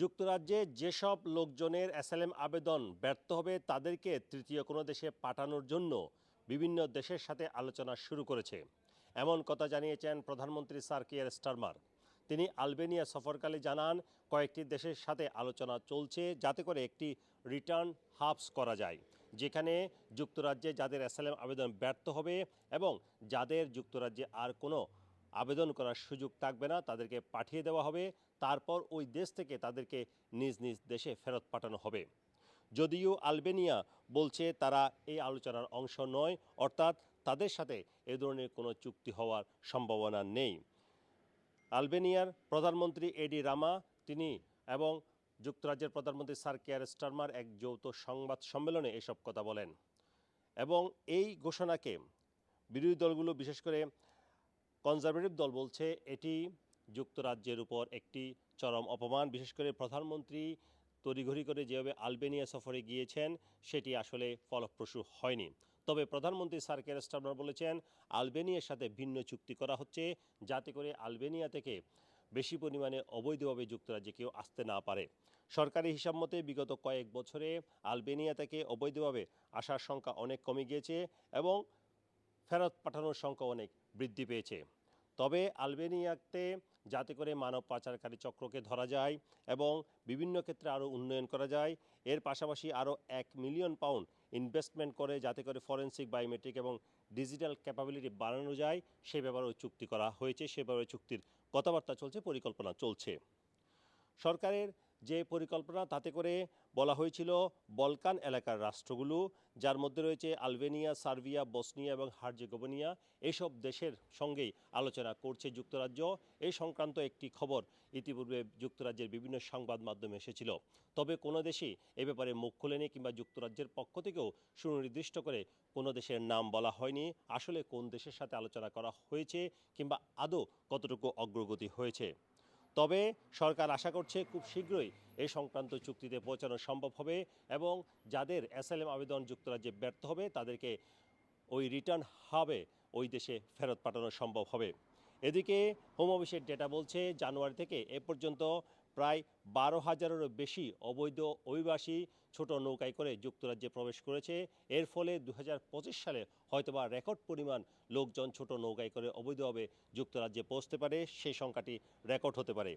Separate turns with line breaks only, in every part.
যুক্তরাজ্যে যেসব লোকজনের অ্যাসাইলাম আবেদন ব্যর্থ হবে, তাদেরকে তৃতীয় কোনো দেশে পাঠানোর জন্য বিভিন্ন দেশের সাথে আলোচনা শুরু করেছে। এমন কথা জানিয়েছেন প্রধানমন্ত্রী স্যার কিয়ার স্টারমার। তিনি আলবেনিয়া সফরকালে জানান, কয়েকটি দেশের সাথে আলোচনা চলছে যাতে করে একটি রিটার্ন হাবস করা যায়, যেখানে যুক্তরাজ্যে যাদের অ্যাসাইলাম আবেদন ব্যর্থ হবে এবং যাদের যুক্তরাজ্যে আর কোনো আবেদন করার সুযোগ থাকবে না, তাদেরকে পাঠিয়ে দেওয়া হবে, তারপর ওই দেশ থেকে তাদেরকে নিজ নিজ দেশে ফেরত পাঠানো হবে। যদিও আলবেনিয়া বলছে তারা এই আলোচনার অংশ নয়, অর্থাৎ তাদের সাথে এ ধরনের কোনো চুক্তি হওয়ার সম্ভাবনা নেই। আলবেনিয়ার প্রধানমন্ত্রী এডি রামা, তিনি এবং যুক্তরাজ্যের প্রধানমন্ত্রী স্যার কেয়ার স্টারমার এক যৌথ সংবাদ সম্মেলনে এসব কথা বলেন। এবং এই ঘোষণাকে বিরোধী দলগুলো বিশেষ করে কনজারভেটিভ দল বলছে এটি যুক্তরাজ্যের উপর একটি চরম অপমান। বিশেষ করে প্রধানমন্ত্রী তড়িঘড়ি করে যেভাবে আলবেনিয়া সফরে গিয়েছেন, সেটি আসলে ফলপ্রসূ হয়নি। তবে প্রধানমন্ত্রী স্যার কেয়ার স্টারমার বলেছেন, আলবেনিয়ার সাথে ভিন্ন চুক্তি করা হচ্ছে, যাতে করে আলবেনিয়া থেকে বেশি পরিমাণে অবৈধভাবে যুক্তরাজ্যে কেউ আসতে না পারে। সরকারি হিসাব মতে, বিগত কয়েক বছরে আলবেনিয়া থেকে অবৈধভাবে আসার সংখ্যা অনেক কমে গিয়েছে এবং ফেরত পাঠানোর সংখ্যা অনেক বৃদ্ধি পেয়েছে। তবে আলবেনিয়াতে যাতে করে মানব পাচারকারী চক্রকে ধরা যায় এবং বিভিন্ন ক্ষেত্রে আরও উন্নয়ন করা যায়, এর পাশাপাশি আরও এক মিলিয়ন পাউন্ড ইনভেস্টমেন্ট করে যাতে করে ফরেন্সিক বায়োমেট্রিক এবং ডিজিটাল ক্যাপাবিলিটি বাড়ানো যায়, সে ব্যাপারেও চুক্তি করা হয়েছে, সে ব্যাপারে চুক্তির কথাবার্তা চলছে, পরিকল্পনা চলছে। সরকারের যে পরিকল্পনা তাতে করে বলা হয়েছিল বলকান এলাকার রাষ্ট্রগুলো, যার মধ্যে রয়েছে আলবেনিয়া, সার্বিয়া, বসনিয়া এবং হার্জেগোভেনিয়া এইসব দেশের সঙ্গেই আলোচনা করছে যুক্তরাজ্য। এই সংক্রান্ত একটি খবর ইতিপূর্বে যুক্তরাজ্যের বিভিন্ন সংবাদ মাধ্যমে এসেছিল। তবে কোনো দেশই এ ব্যাপারে মুখ খোলেনি কিংবা যুক্তরাজ্যের পক্ষ থেকেও সুনির্দিষ্ট করে কোনো দেশের নাম বলা হয়নি। আসলে কোন দেশের সাথে আলোচনা করা হয়েছে কিংবা আদৌ কতটুকু অগ্রগতি হয়েছে? তবে সরকার আশা করছে খুব শীঘ্রই এই সংক্রান্ত চুক্তিতে পৌঁছানো সম্ভব হবে এবং যাদের অ্যাসাইলাম আবেদন যুক্তরাজ্যে ব্যর্থ হবে, তাদেরকে ওই রিটার্ন হবে ওই দেশে ফেরত পাঠানো সম্ভব হবে। এদিকে হোম অফিসের ডেটা বলছে, জানুয়ারি থেকে এ পর্যন্ত প্রায় বারো হাজারেরও বেশি অবৈধ অভিবাসী ছোট নৌকায় করে যুক্তরাজ্যে প্রবেশ করেছে। এর ফলে দু হাজার পঁচিশ সালে হয়তোবা রেকর্ড পরিমাণ লোকজন ছোট নৌকায় করে অবৈধভাবে যুক্তরাজ্যে পৌঁছতে পারে, সেই সংখ্যাটি রেকর্ড হতে পারে।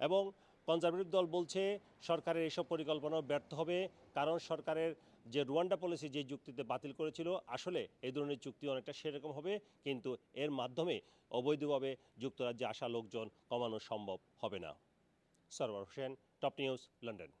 এবং কনজারভেটিভ দল বলছে, সরকারের এসব পরিকল্পনা ব্যর্থ হবে, কারণ সরকারের যে রুয়ান্ডা পলিসি যে যুক্তিতে বাতিল করেছিল, আসলে এই ধরনের চুক্তি অনেকটা সেরকম হবে, কিন্তু এর মাধ্যমে অবৈধভাবে যুক্তরাজ্যে আসা লোকজন কমানো সম্ভব হবে না। Sarwar Hussain top news London.